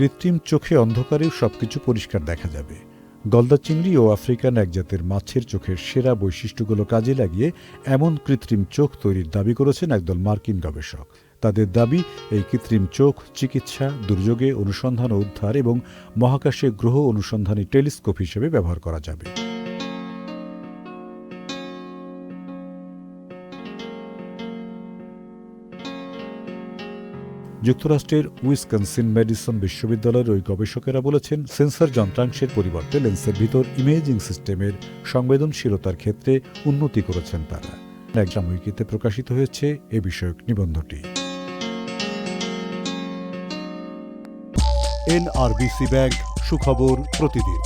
কৃত্রিম চোখে অন্ধকারেও সবকিছু পরিষ্কার দেখা যাবে। গলদা চিংড়ি ও আফ্রিকান এক জাতের মাছের চোখের সেরা বৈশিষ্ট্যগুলো কাজে লাগিয়ে এমন কৃত্রিম চোখ তৈরির দাবি করেছেন একদল মার্কিন গবেষক। তাদের দাবি, এই কৃত্রিম চোখ চিকিৎসা, দুর্যোগে অনুসন্ধান ও উদ্ধার এবং মহাকাশে গ্রহ অনুসন্ধানী টেলিস্কোপ হিসেবে ব্যবহার করা যাবে। যুক্তরাষ্ট্রের উইসকনসিন মেডিসন বিশ্ববিদ্যালয়ের ওই গবেষকেরা বলেছেন, সেন্সর যন্ত্রাংশের পরিবর্তে লেন্সের ভিতর ইমেজিং সিস্টেমের সংবেদনশীলতার ক্ষেত্রে উন্নতি করেছেন তারা। এক সাময়িকীতে প্রকাশিত হয়েছে এ বিষয়ক নিবন্ধটি। এনআরবিসি ব্যাংক সুখবর প্রতিদিন।